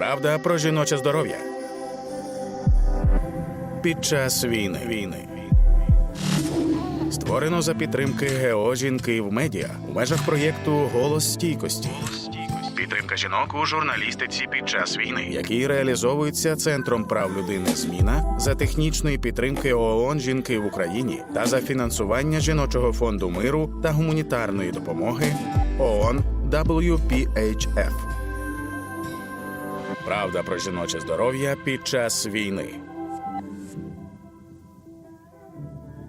Правда про жіноче здоров'я. Під час війни. війни. Створено за підтримки ГЕО «Жінки в медіа у межах проєкту Голос стійкості. Підтримка жінок у журналістиці під час війни, який реалізовується Центром прав людини Зміна за технічної підтримки ООН Жінки в Україні та за фінансування жіночого фонду миру та гуманітарної допомоги ООН WPHF. Правда про жіноче здоров'я під час війни.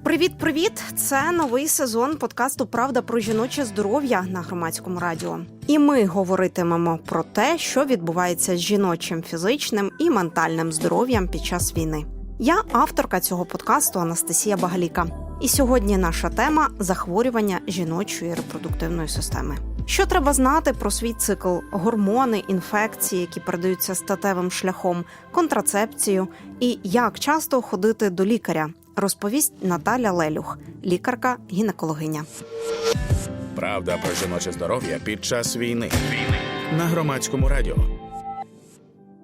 Привіт, привіт! Це новий сезон подкасту Правда про жіноче здоров'я на громадському радіо. І ми говоритимемо про те, що відбувається з жіночим фізичним і ментальним здоров'ям під час війни. Я авторка цього подкасту Анастасія Багаліка. І сьогодні наша тема захворювання жіночої репродуктивної системи. Що треба знати про свій цикл, гормони, інфекції, які передаються статевим шляхом, контрацепцію, і як часто ходити до лікаря, розповість Наталя Лелюх, лікарка-гінекологиня. Правда про жіноче здоров'я під час війни. Війни на громадському радіо.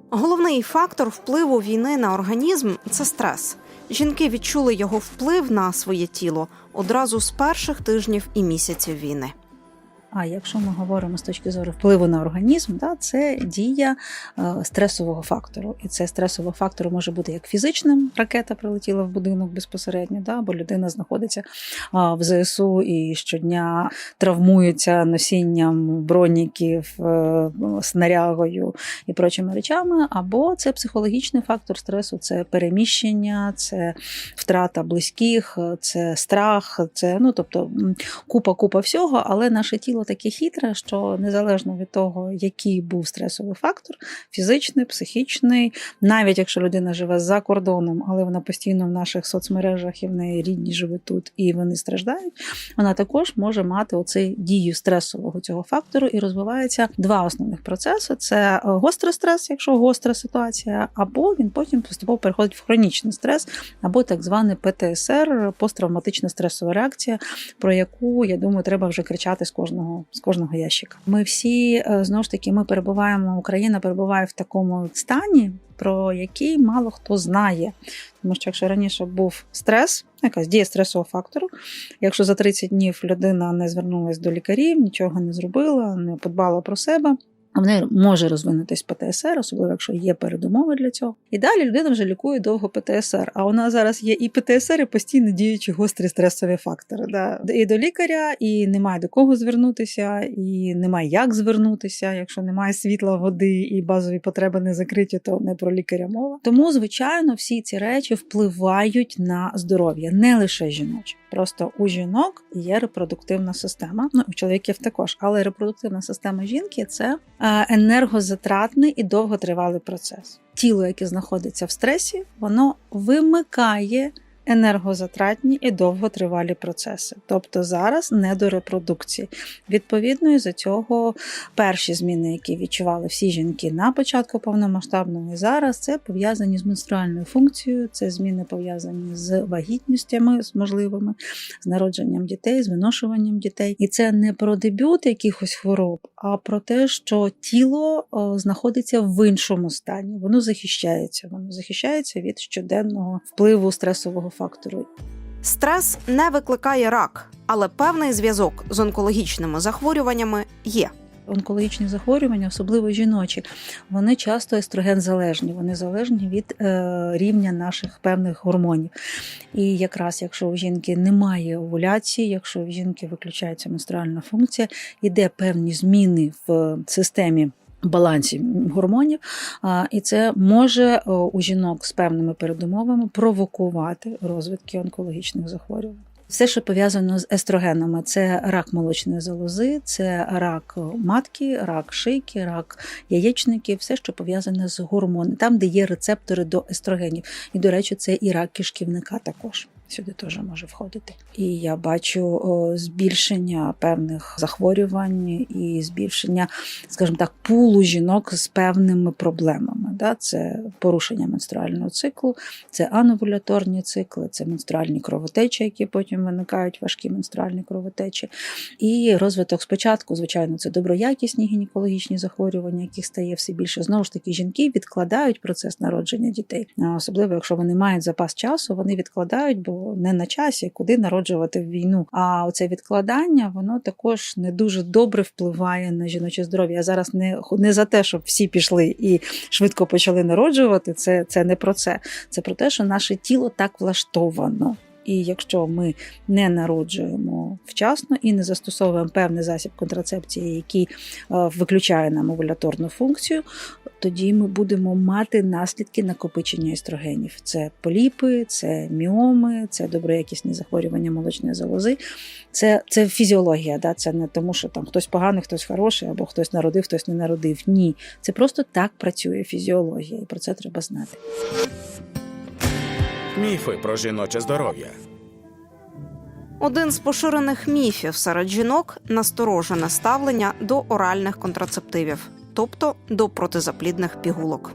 Головний фактор впливу війни на організм це стрес. Жінки відчули його вплив на своє тіло одразу з перших тижнів і місяців війни. А якщо ми говоримо з точки зору впливу на організм, да, це дія е, стресового фактору. І це стресового фактору може бути як фізичним, ракета прилетіла в будинок безпосередньо, да, бо людина знаходиться в ЗСУ і щодня травмується носінням броніків, е, снарягою і прочими речами. Або це психологічний фактор стресу, це переміщення, це втрата близьких, це страх, це ну тобто купа купа всього, але наше тіло таке хитре, що незалежно від того, який був стресовий фактор, фізичний, психічний, навіть якщо людина живе за кордоном, але вона постійно в наших соцмережах і в неї рідні живуть тут і вони страждають, вона також може мати оцей дію стресового цього фактору. І розвивається два основних процеси: це е, гострий стрес, якщо гостра ситуація, або він потім поступово переходить в хронічний стрес, або так званий ПТСР, посттравматична стресова реакція, про яку я думаю, треба вже кричати з кожного з кожного ящика. Ми всі е, знову ж таки ми перебуваємо. Україна перебуває в такому стані, про який мало хто знає. Тому що якщо раніше був стрес, якась дія стресового фактору, якщо за 30 днів людина не звернулася до лікарів, нічого не зробила, не подбала про себе. В неї може розвинутись ПТСР, особливо якщо є передумови для цього. І далі людина вже лікує довго ПТСР. А у нас зараз є і ПТСР, і постійно діючі гострі стресові фактори. Да. І до лікаря, і немає до кого звернутися, і немає як звернутися. Якщо немає світла, води і базові потреби не закриті, то не про лікаря мова. Тому, звичайно, всі ці речі впливають на здоров'я, не лише жіноче. Просто у жінок є репродуктивна система, ну у чоловіків також, але репродуктивна система жінки це е, енергозатратний і довготривалий процес. Тіло, яке знаходиться в стресі, воно вимикає енергозатратні і довготривалі процеси. Тобто зараз не до репродукції. Відповідно, із за цього перші зміни, які відчували всі жінки на початку повномасштабного і зараз, це пов'язані з менструальною функцією, це зміни пов'язані з вагітністями, з можливими, з народженням дітей, з виношуванням дітей. І це не про дебют якихось хвороб, а про те, що тіло знаходиться в іншому стані. Воно захищається, воно захищається від щоденного впливу стресового фактору. Стрес не викликає рак, але певний зв'язок з онкологічними захворюваннями є. Онкологічні захворювання, особливо жіночі, вони часто естроген-залежні, вони залежні від е, рівня наших певних гормонів. І якраз якщо у жінки немає овуляції, якщо у жінки виключається менструальна функція, іде певні зміни в системі. Балансі гормонів, і це може у жінок з певними передумовами провокувати розвитки онкологічних захворювань. Все, що пов'язано з естрогенами, це рак молочної залози, це рак матки, рак шийки, рак яєчників, все, що пов'язане з гормонами, там, де є рецептори до естрогенів. І, до речі, це і рак кишківника також. Сюди теж може входити. І я бачу збільшення певних захворювань і збільшення, скажімо так, пулу жінок з певними проблемами. Да? Це порушення менструального циклу, це ановуляторні цикли, це менструальні кровотечі, які потім виникають важкі менструальні кровотечі. І розвиток спочатку, звичайно, це доброякісні гінекологічні захворювання, яких стає все більше. Знову ж таки, жінки відкладають процес народження дітей. Особливо, якщо вони мають запас часу, вони відкладають, бо не на часі, куди народжувати війну. А оце відкладання воно також не дуже добре впливає на жіноче здоров'я. Я зараз не, не за те, щоб всі пішли і швидко почали народжувати. Це, це не про це. Це про те, що наше тіло так влаштовано. І якщо ми не народжуємо вчасно і не застосовуємо певний засіб контрацепції, який е, виключає нам овуляторну функцію, тоді ми будемо мати наслідки накопичення естрогенів. Це поліпи, це міоми, це доброякісні захворювання молочної залози. Це, це фізіологія, да? це не тому, що там хтось поганий, хтось хороший, або хтось народив, хтось не народив. Ні, це просто так працює фізіологія, і про це треба знати. Міфи про жіноче здоров'я. Один з поширених міфів серед жінок насторожене ставлення до оральних контрацептивів, тобто до протизаплідних пігулок.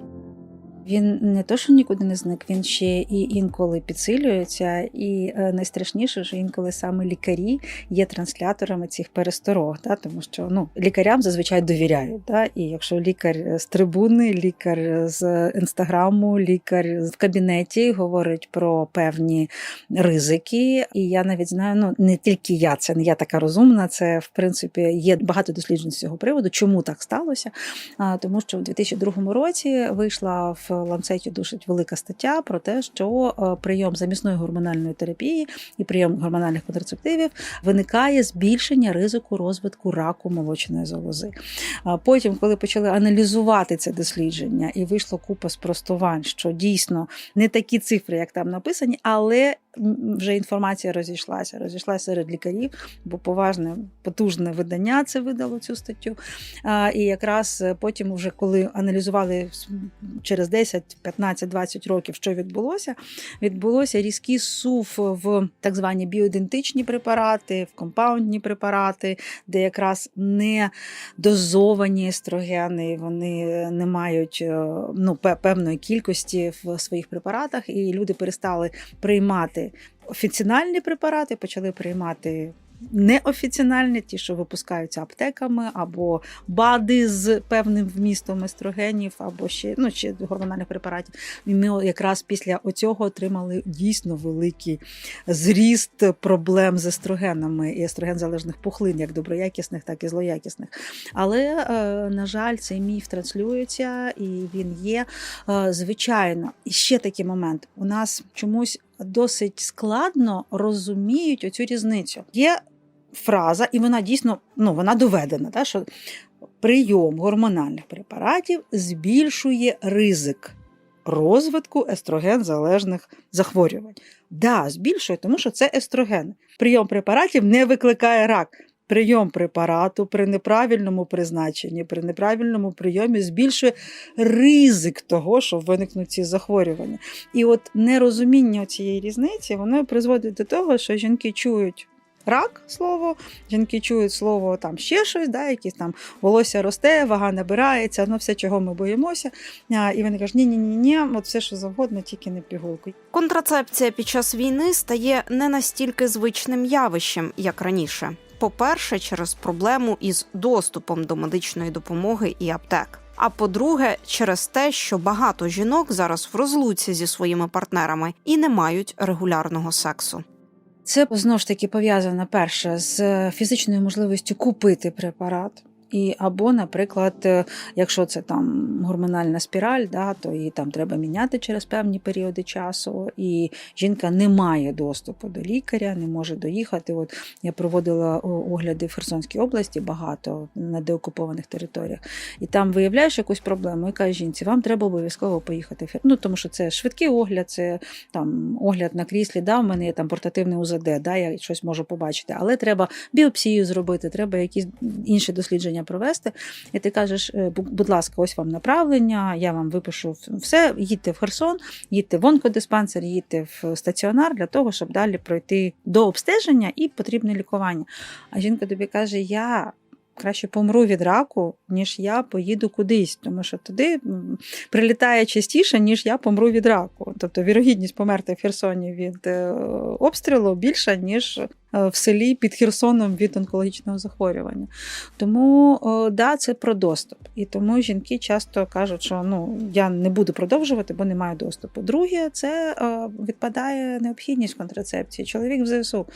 Він не то, що нікуди не зник, він ще і інколи підсилюється. І е, найстрашніше, що інколи саме лікарі є трансляторами цих пересторог, да? тому що ну, лікарям зазвичай довіряють. Да? І якщо лікар з трибуни, лікар з інстаграму, лікар в кабінеті говорить про певні ризики, і я навіть знаю, ну не тільки я, це не я така розумна, це в принципі є багато досліджень з цього приводу, чому так сталося. А, Тому що в 2002 році вийшла в ланцеті досить велика стаття про те, що е, прийом замісної гормональної терапії і прийом гормональних контрацептивів виникає збільшення ризику розвитку раку молочної залози. Потім, коли почали аналізувати це дослідження, і вийшло купа спростувань, що дійсно не такі цифри, як там написані, але вже інформація розійшлася. Розійшлася серед лікарів, бо поважне, потужне видання це видало цю статтю. І якраз е, потім, вже коли аналізували через 10, 15, 20 років, що відбулося, відбулося різкий сув в так звані біоідентичні препарати, в компаундні препарати, де якраз не дозовані естрогени, вони не мають е, ну, певної кількості в своїх препаратах, і люди перестали приймати офіціальні препарати, почали приймати. Неофіціональні, ті, що випускаються аптеками, або БАДи з певним вмістом естрогенів, або ще ну ще гормональних препаратів. І ми якраз після оцього отримали дійсно великий зріст проблем з естрогенами і естроген-залежних пухлин, як доброякісних, так і злоякісних. Але, е, на жаль, цей міф транслюється і він є. Е, Звичайно, і ще такий момент. У нас чомусь досить складно розуміють оцю різницю. Є фраза, і вона дійсно ну, вона доведена, та, що прийом гормональних препаратів збільшує ризик розвитку естроген-залежних захворювань. Да, збільшує, тому що це естроген. Прийом препаратів не викликає рак. Прийом препарату при неправильному призначенні, при неправильному прийомі збільшує ризик того, що виникнуть ці захворювання. І от нерозуміння цієї різниці воно призводить до того, що жінки чують. Рак слово, жінки чують слово там ще щось, да, якісь там волосся росте, вага набирається, ну все, чого ми боїмося. І вони кажуть, ні, ні, ні, ні, от все, що завгодно, тільки не пігулки. Контрацепція під час війни стає не настільки звичним явищем, як раніше. По-перше, через проблему із доступом до медичної допомоги і аптек. А по-друге, через те, що багато жінок зараз в розлуці зі своїми партнерами і не мають регулярного сексу. Це знову ж таки пов'язано перше з фізичною можливістю купити препарат. І або, наприклад, е, якщо це там гормональна спіраль, да, то її там треба міняти через певні періоди часу, і жінка не має доступу до лікаря, не може доїхати. От я проводила огляди в Херсонській області багато на деокупованих територіях, і там виявляєш якусь проблему, і кажеш жінці, вам треба обов'язково поїхати. в Хер- Ну тому що це швидкий огляд, це там огляд на кріслі. Да, в мене є там портативний УЗД, да, я щось можу побачити, але треба біопсію зробити, треба якісь інші дослідження лікування провести, і ти кажеш, е, будь ласка, ось вам направлення, я вам випишу все, їдьте в Херсон, їдьте в онкодиспансер, їдьте в стаціонар для того, щоб далі пройти до обстеження і потрібне лікування. А жінка тобі каже: Я. Краще помру від раку, ніж я поїду кудись, тому що туди прилітає частіше, ніж я помру від раку. Тобто вірогідність померти в Херсоні від е, обстрілу більша, ніж в селі під Херсоном від онкологічного захворювання. Тому о, да, це про доступ. І тому жінки часто кажуть, що ну я не буду продовжувати, бо не маю доступу. Друге, це е, відпадає необхідність контрацепції. Чоловік в ЗСУ.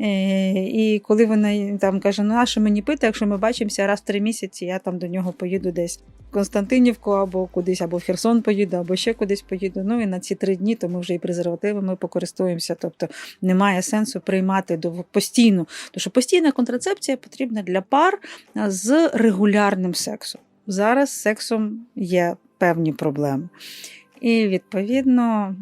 Е, і коли вона там каже, ну а що мені пити, якщо ми бачимося раз в три місяці, я там до нього поїду десь Константинівку або кудись, або в Херсон поїду, або ще кудись поїду. Ну і на ці три дні то ми вже і презервативами покористуємося. Тобто немає сенсу приймати до постійну, тому що постійна контрацепція потрібна для пар з регулярним сексом. Зараз з сексом є певні проблеми. І відповідно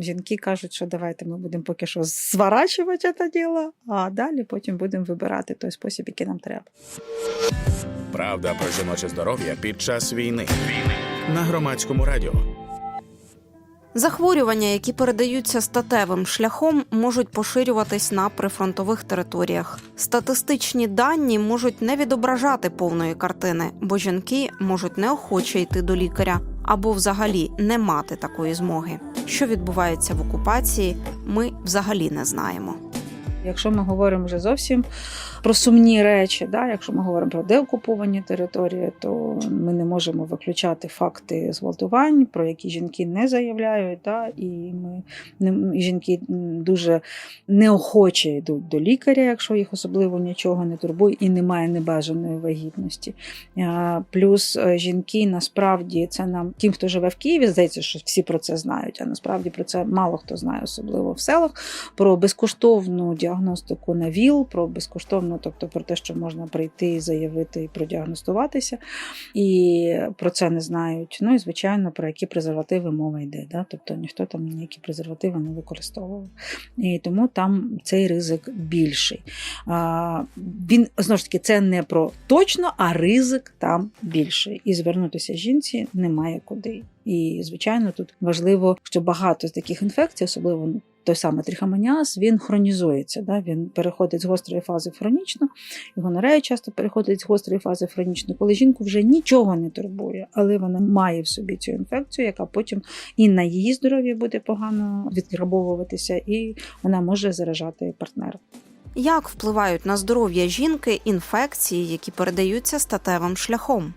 жінки кажуть, що давайте ми будемо поки що зворачувати це діло, а далі потім будемо вибирати той спосіб, який нам треба. Правда про жіноче здоров'я під час війни. На громадському радіо. Захворювання, які передаються статевим шляхом, можуть поширюватись на прифронтових територіях. Статистичні дані можуть не відображати повної картини, бо жінки можуть неохоче йти до лікаря або взагалі не мати такої змоги. Що відбувається в окупації, ми взагалі не знаємо. Якщо ми говоримо вже зовсім про сумні речі, да, якщо ми говоримо про деокуповані території, то ми не можемо виключати факти зґвалтувань, про які жінки не заявляють. Да, і ми не, жінки дуже неохоче йдуть до лікаря, якщо їх особливо нічого не турбує, і немає небажаної вагітності. Плюс е, жінки насправді це нам, тим, хто живе в Києві, здається, що всі про це знають, а насправді про це мало хто знає, особливо в селах про безкоштовну діагностику на ВІЛ, про безкоштовну, тобто про те, що можна прийти, заявити і продіагностуватися. І про це не знають. Ну і звичайно, про які презервативи мова йде. Да? Тобто ніхто там ніякі презервативи не використовував. І тому там цей ризик більший. А, він знову ж таки це не про точно, а ризик там більший. І звернутися жінці немає куди. І, звичайно, тут важливо, що багато з таких інфекцій, особливо той самий трихомоніаз, він хронізується. Да? Він переходить з гострої фази в хронічну, і гонорея часто переходить з гострої фази в хронічну, коли жінку вже нічого не турбує, але вона має в собі цю інфекцію, яка потім і на її здоров'я буде погано відграбовуватися, і вона може заражати партнера. Як впливають на здоров'я жінки інфекції, які передаються статевим шляхом?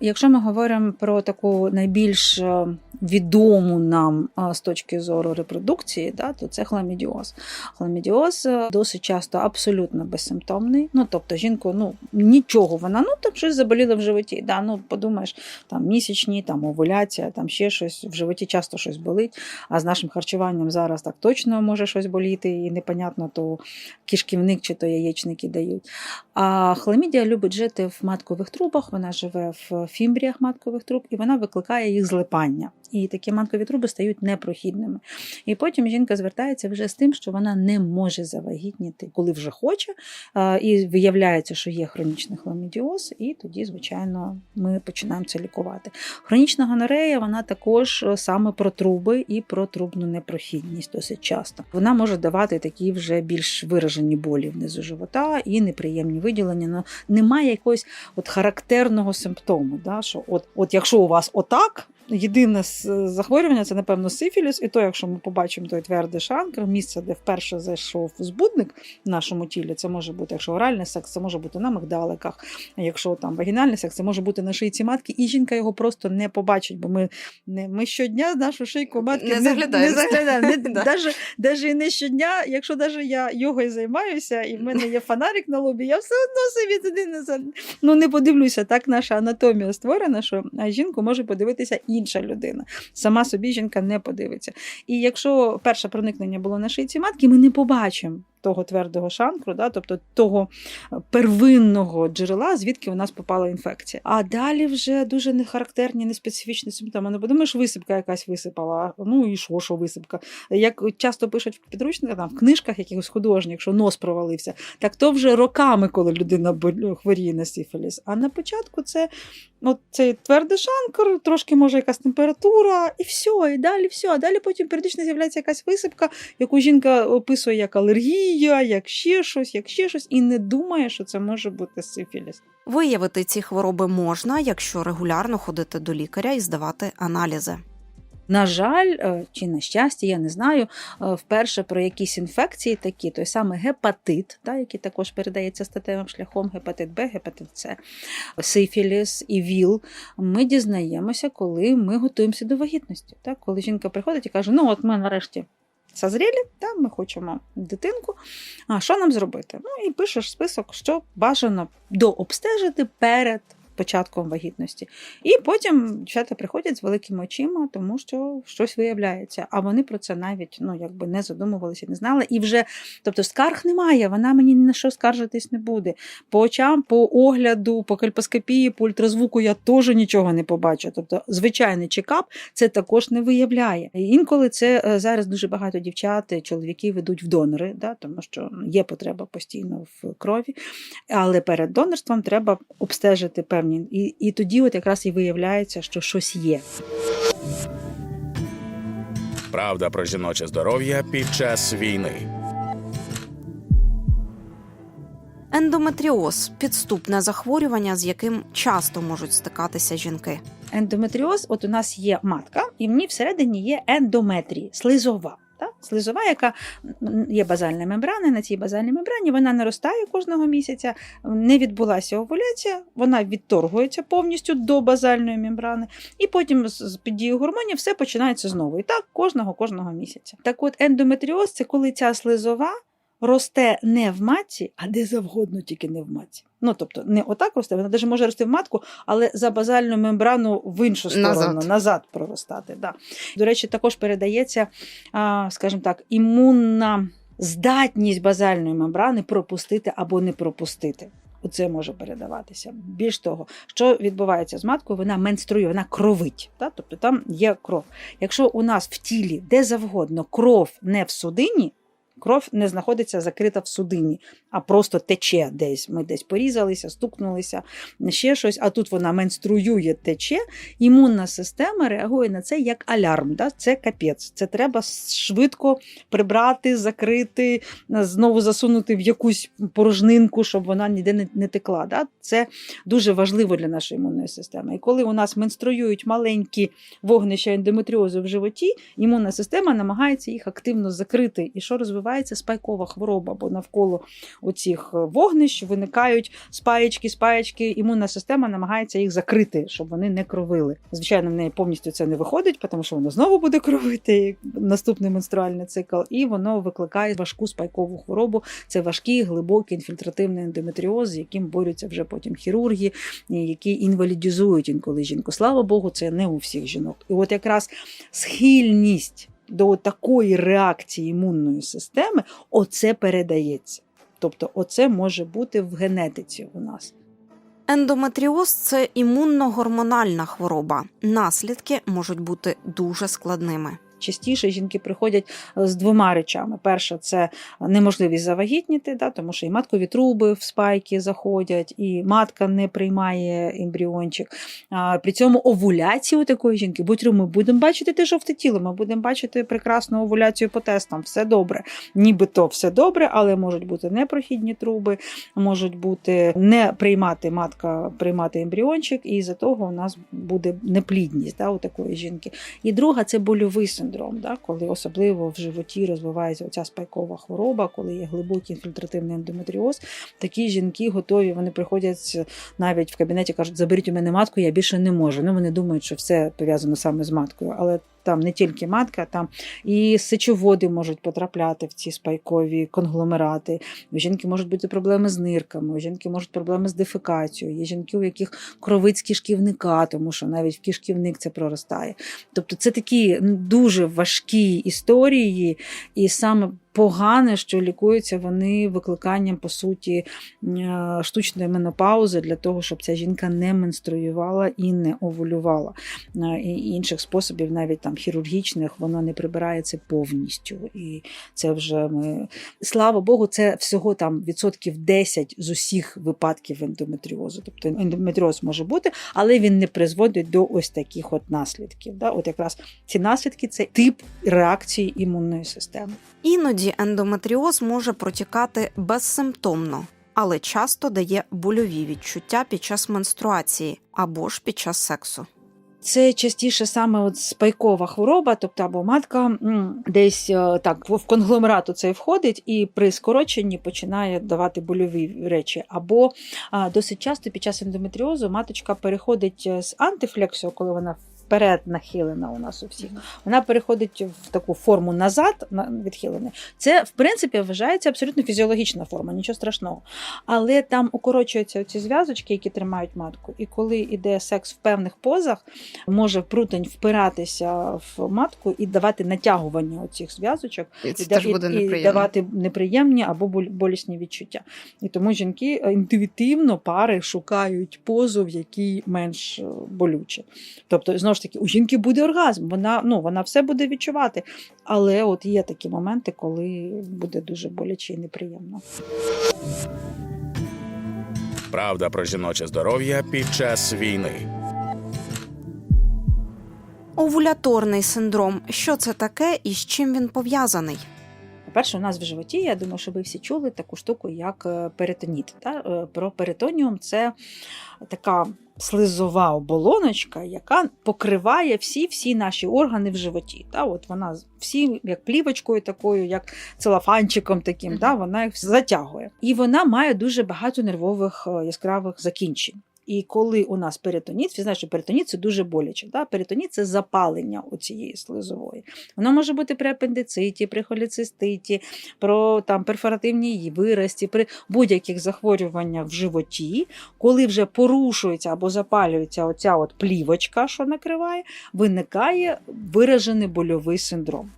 Якщо ми говоримо про таку найбільш е, відому нам з точки зору репродукції, да, то це хламідіоз. Хламідіоз е, досить часто абсолютно безсимптомний. Ну тобто жінку ну нічого вона ну там щось заболіло в животі. Да, ну подумаєш, там місячні, там овуляція, там ще щось в животі часто щось болить. А з нашим харчуванням зараз так точно може щось боліти, і непонятно, то кишківник чи то яєчники дають. А хламідія любить жити в маткових трубах, вона живе в фімбріях маткових труб, і вона викликає їх злипання. І такі маткові труби стають непрохідними. І потім жінка звертається вже з тим, що вона не може завагітніти, коли вже хоче, і виявляється, що є хронічний хламідіоз, і тоді, звичайно, ми починаємо це лікувати. Хронічна гонорея вона також е, саме про труби і про трубну непрохідність досить часто. Вона може давати такі вже більш виражені болі внизу живота і неприємні виділення. Но немає якогось от характерного симптому, да, що от, от якщо у вас отак. Єдине захворювання це, напевно, сифіліс, і то, якщо ми побачимо той твердий шанкр, місце, де вперше зайшов збудник в нашому тілі, це може бути, якщо оральний секс, це може бути на мигдаликах, якщо там вагінальний секс, це може бути на шийці матки, і жінка його просто не побачить, бо ми, не, ми щодня нашу шийку матки Не не, заглядаємо. не заглядаємо. Не, даже, даже і не щодня, якщо даже я йогою займаюся, і в мене є фонарик на лобі, я все одно собі туди не за... ну, не подивлюся. Так наша анатомія створена, що жінку може подивитися інша людина. Сама собі жінка не подивиться. І якщо перше проникнення було на шийці матки, ми не побачимо. Того твердого шанкру, да, тобто того первинного джерела, звідки у нас попала інфекція. А далі вже дуже нехарактерні, неспецифічні симптоми. Не подумаєш, висипка якась висипала. Ну і що, що висипка? Як часто пишуть в підручниках, там в книжках якихось художніх, що нос провалився, так то вже роками, коли людина бо- хворіє на сифіліс. А на початку це от цей твердий шанкр, трошки може якась температура, і все, і далі все. А далі потім періодично з'являється якась висипка, яку жінка описує як алергія, як ще щось, як ще щось, і не думає, що це може бути сифіліс. Виявити ці хвороби можна, якщо регулярно ходити до лікаря і здавати аналізи. На жаль, е, чи на щастя, я не знаю. е, Вперше про якісь інфекції такі, той самий гепатит, та, який також передається статевим шляхом, гепатит Б, гепатит С, сифіліс і ВІЛ. Ми дізнаємося, коли ми готуємося до вагітності. Так? Коли жінка приходить і каже: Ну, от ми нарешті. Созрілі, та, ми хочемо дитинку. А що нам зробити? Ну і пишеш список, що бажано дообстежити перед початком вагітності. І потім дівчата приходять з великими очима, тому що щось виявляється. А вони про це навіть ну, якби не задумувалися, не знали. І вже, тобто, скарг немає, вона мені ні на що скаржитись не буде. По очам, по огляду, по кальпоскопії, по ультразвуку я теж нічого не побачу. Тобто, звичайний чекап це також не виявляє. І інколи це е, зараз дуже багато дівчат, е, чоловіки ведуть в донори, да, тому що є потреба постійно в крові. Але перед донорством треба обстежити певні. І, і тоді, от якраз і виявляється, що щось є. Правда про жіноче здоров'я під час війни. Ендометріоз підступне захворювання, з яким часто можуть стикатися жінки. Ендометріоз, от у нас є матка, і в ній всередині є ендометрій, слизова. Та? Слизова, яка є базальна мембрана, на цій базальній мембрані вона наростає кожного місяця, не відбулася овуляція, вона відторгується повністю до базальної мембрани, і потім під дією гормонів все починається знову. І так кожного кожного місяця. Так от ендометріоз це коли ця слизова росте не в матці, а де завгодно, тільки не в матці. Ну, тобто, не отак росте, вона навіть може рости в матку, але за базальну мембрану в іншу сторону, Назад. назад, проростати. Да. До речі, також передається, скажімо так, імунна здатність базальної мембрани пропустити або не пропустити. Оце може передаватися. Більш того, що відбувається з маткою, вона менструє, вона кровить. Та? Тобто там є кров. Якщо у нас в тілі де завгодно кров не в судині, кров не знаходиться закрита в судині, а просто тече десь. Ми десь порізалися, стукнулися, ще щось, а тут вона менструює, тече. Імунна система реагує на це як алярм. Да? Це капець. Це треба швидко прибрати, закрити, знову засунути в якусь порожнинку, щоб вона ніде не, текла. Да? Це дуже важливо для нашої імунної системи. І коли у нас менструюють маленькі вогнища ендометріозу в животі, імунна система намагається їх активно закрити. І що розвивається спайкова хвороба, бо навколо оцих вогнищ виникають спаєчки, спаєчки. Імунна система намагається їх закрити, щоб вони не кровили. Звичайно, в неї повністю це не виходить, тому що воно знову буде кровити наступний менструальний цикл, і воно викликає важку спайкову хворобу. Це важкий, глибокий інфільтративний ендометріоз, з яким борються вже потім хірурги, які інвалідізують інколи жінку. Слава Богу, це не у всіх жінок. І от якраз схильність до такої реакції імунної системи, оце передається. Тобто, оце може бути в генетиці у нас. Ендометріоз це імунно-гормональна хвороба. Наслідки можуть бути дуже складними. Частіше жінки приходять е, з двома речами: перша це неможливість завагітніти, да, тому що і маткові труби в спайки заходять, і матка не приймає ембріончик. А, при цьому овуляції у такої жінки, будь ми будемо бачити те жовте тіло, ми будемо бачити прекрасну овуляцію по тестам, все добре. Нібито все добре, але можуть бути непрохідні труби, можуть бути не приймати матка, приймати ембріончик, і з-за того у нас буде неплідність да, у такої жінки. І друга це больовий синдром, да, коли особливо в животі розвивається оця спайкова хвороба, коли є глибокий інфільтративний ендометріоз. Такі жінки готові, вони приходять навіть в кабінеті, кажуть, заберіть у мене матку, я більше не можу. Ну вони думають, що все пов'язано саме з маткою, але. Там не тільки матка, там і сечоводи можуть потрапляти в ці спайкові конгломерати. У жінки можуть бути проблеми з нирками, у жінки можуть проблеми з дефекацією. Є жінки, у яких кровиць кишківника, тому що навіть в кишківник це проростає. Тобто це такі дуже важкі історії, і саме погане, що лікуються вони викликанням, по суті, е, штучної менопаузи для того, щоб ця жінка не менструювала і не овулювала. Е, І інших способів, навіть там хірургічних, воно не прибирається повністю. І це вже ми. Слава Богу, це всього там відсотків 10 з усіх випадків ендометріозу. Тобто ендометріоз може бути, але він не призводить до ось таких от наслідків. Да? От якраз ці наслідки це тип реакції імунної системи. Іноді ендометріоз може протікати безсимптомно, але часто дає больові відчуття під час менструації або ж під час сексу. Це частіше саме от спайкова хвороба, тобто або матка десь е, так в конгломерату цей входить і при скороченні починає давати больові речі. Або досить часто під час ендометріозу маточка переходить е, з антифлексію, коли вона вперед нахилена у нас у всіх. Вона переходить в таку форму назад, на- відхилену. Це, в принципі, вважається абсолютно фізіологічна форма, нічого страшного. Але там укорочуються ці зв'язочки, які тримають матку. І коли йде секс в певних позах, може прутень впиратися в матку і давати натягування оцих зв'язочок, І це і, теж і- буде і давати неприємні або болісні відчуття. І тому жінки е, інтуїтивно пари шукають позу, в якій менш е, болюче. Тобто, знову ж таки, у жінки буде оргазм, вона, ну, вона все буде відчувати. Але от є такі моменти, коли буде дуже боляче і неприємно. Правда про жіноче здоров'я під час війни. Овуляторний синдром що це таке і з чим він пов'язаний? По-перше, у нас в животі, я думаю, що ви всі чули таку штуку, як е, перитоніт. Е, Про перитоніум це така слизова оболоночка, яка покриває всі всі наші органи в животі. Та? От вона всі як плівочкою такою, як целофанчиком таким, та? вона їх затягує. І вона має дуже багато нервових е, яскравих закінчень. І коли у нас перитоніт, ви знаєте, що перитоніт це дуже боляче. Да? Перитоніт це запалення цієї слизової. Воно може бути при апендициті, при холециститі, про там перфоративній вирості, при будь-яких захворюваннях в животі, коли вже порушується або запалюється оця от плівочка, що накриває, виникає виражений больовий синдром.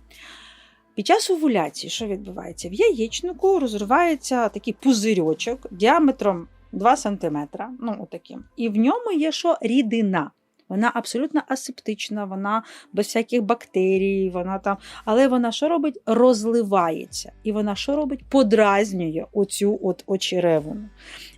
Під час овуляції, що відбувається? В яєчнику розривається такий пузирьочок діаметром 2 см, ну отаким. І в ньому є що рідина. Вона абсолютно асептична, вона без всяких бактерій, вона там. Але вона що робить? Розливається. І вона що робить? Подразнює оцю от очеревину.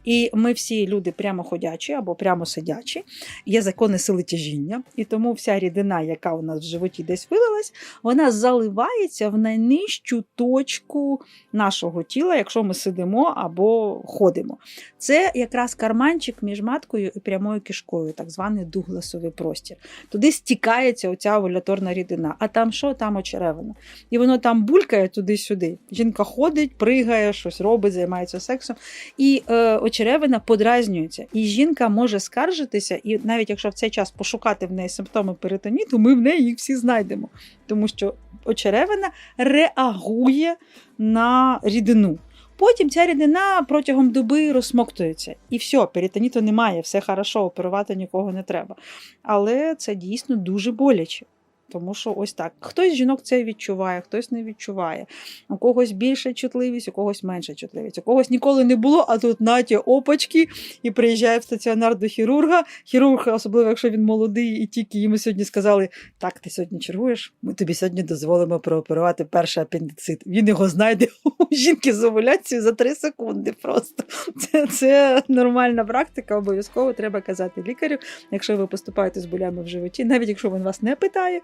І ми всі люди прямо ходячі або прямо сидячі, є закони сили тяжіння, і тому вся рідина, яка у нас в животі десь вилилась, вона заливається в найнижчу точку нашого тіла, якщо ми сидимо або ходимо. Це якраз карманчик між маткою і прямою кишкою, так званий дугласовий простір. Туди стікається оця овуляторна рідина. А там що? Там очеревина. І воно там булькає туди-сюди. Жінка ходить, пригає, щось робить, займається сексом. І е, очеревина подразнюється. І жінка може скаржитися, і навіть якщо в цей час пошукати в неї симптоми перитоніту, ми в неї їх всі знайдемо. Тому що очеревина реагує на рідину. Потім ця рідина протягом доби розсмоктується. І все, перитоніту немає, все хорошо, оперувати нікого не треба. Але це дійсно дуже боляче. Тому що ось так. Хтось з жінок це відчуває, хтось не відчуває. У когось більша чутливість, у когось менша чутливість. У когось ніколи не було, а тут наті опачки і приїжджає в стаціонар до хірурга. Хірург, особливо якщо він молодий, і тільки йому сьогодні сказали: так, ти сьогодні чергуєш, ми тобі сьогодні дозволимо прооперувати перший апендицит. Він його знайде у жінки з овуляцією за 3 секунди. Просто це, це нормальна практика. Обов'язково треба казати лікарю, якщо ви поступаєте з болями в животі, навіть якщо він вас не питає,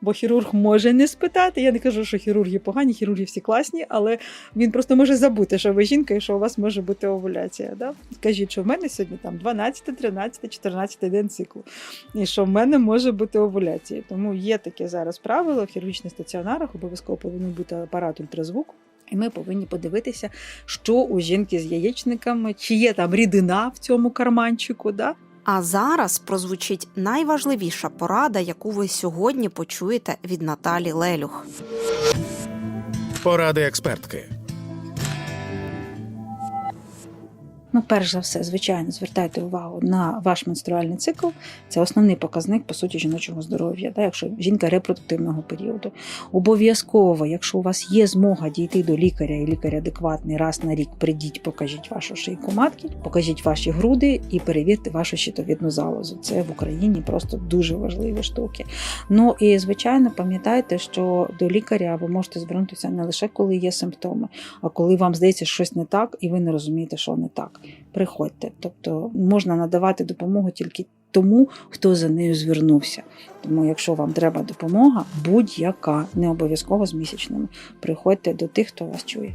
бо хірург може не спитати. Я не кажу, що хірурги погані, хірурги всі класні, але він просто може забути, що ви жінка і що у вас може бути овуляція. Да? Кажіть, що в мене сьогодні там 12, 13, 14 день циклу, і що в мене може бути овуляція. Тому є таке зараз правило в хірургічних стаціонарах, обов'язково повинен бути апарат ультразвуку. І ми повинні подивитися, що у жінки з яєчниками, чи є там рідина в цьому карманчику. Да? А зараз прозвучить найважливіша порада, яку ви сьогодні почуєте від Наталі Лелюх. Поради експертки. Ну, перш за все, звичайно, звертайте увагу на ваш менструальний цикл. Це основний показник, по суті, жіночого здоров'я, да, якщо жінка репродуктивного періоду. Обов'язково, якщо у вас є змога дійти до лікаря, і лікар адекватний раз на рік, прийдіть, покажіть вашу шийку матки, покажіть ваші груди і перевірте вашу щитовідну залозу. Це в Україні просто дуже важливі штуки. Ну і звичайно, пам'ятайте, що до лікаря ви можете звернутися не лише коли є симптоми, а коли вам здається, що щось не так, і ви не розумієте, що не так. Приходьте. Тобто можна надавати допомогу тільки тому, хто за нею звернувся. Тому, якщо вам треба допомога, будь-яка, не обов'язково з місячними, приходьте до тих, хто вас чує.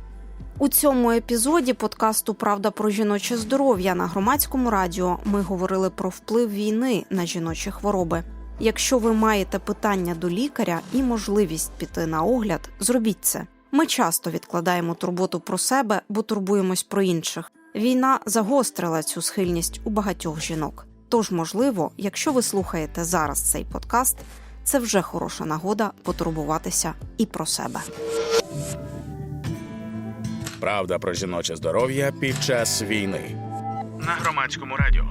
У цьому епізоді подкасту Правда про жіноче здоров'я на громадському радіо ми говорили про вплив війни на жіночі хвороби. Якщо ви маєте питання до лікаря і можливість піти на огляд, зробіть це. Ми часто відкладаємо турботу про себе, бо турбуємось про інших. Війна загострила цю схильність у багатьох жінок. Тож, можливо, якщо ви слухаєте зараз цей подкаст, це вже хороша нагода потурбуватися і про себе. Правда про жіноче здоров'я під час війни на громадському радіо.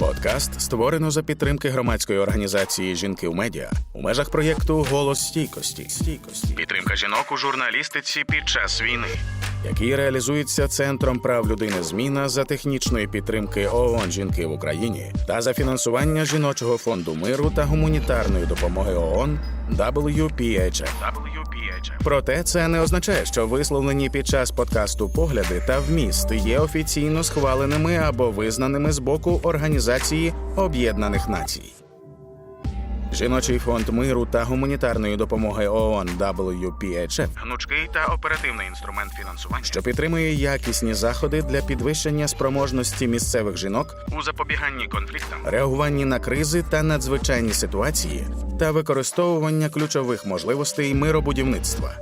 Подкаст створено за підтримки громадської організації Жінки в медіа у межах проєкту Голос стійкості. стійкості. Підтримка жінок у журналістиці під час війни, який реалізується Центром прав людини Зміна за технічної підтримки ООН Жінки в Україні та за фінансування жіночого фонду миру та гуманітарної допомоги ООН WPHF. Проте це не означає, що висловлені під час подкасту погляди та вміст є офіційно схваленими або визнаними з боку Організації Об'єднаних Націй. Жіночий фонд миру та гуманітарної допомоги ООН WPHF – гнучкий та оперативний інструмент фінансування, що підтримує якісні заходи для підвищення спроможності місцевих жінок у запобіганні конфліктам, реагуванні на кризи та надзвичайні ситуації та використовування ключових можливостей миробудівництва.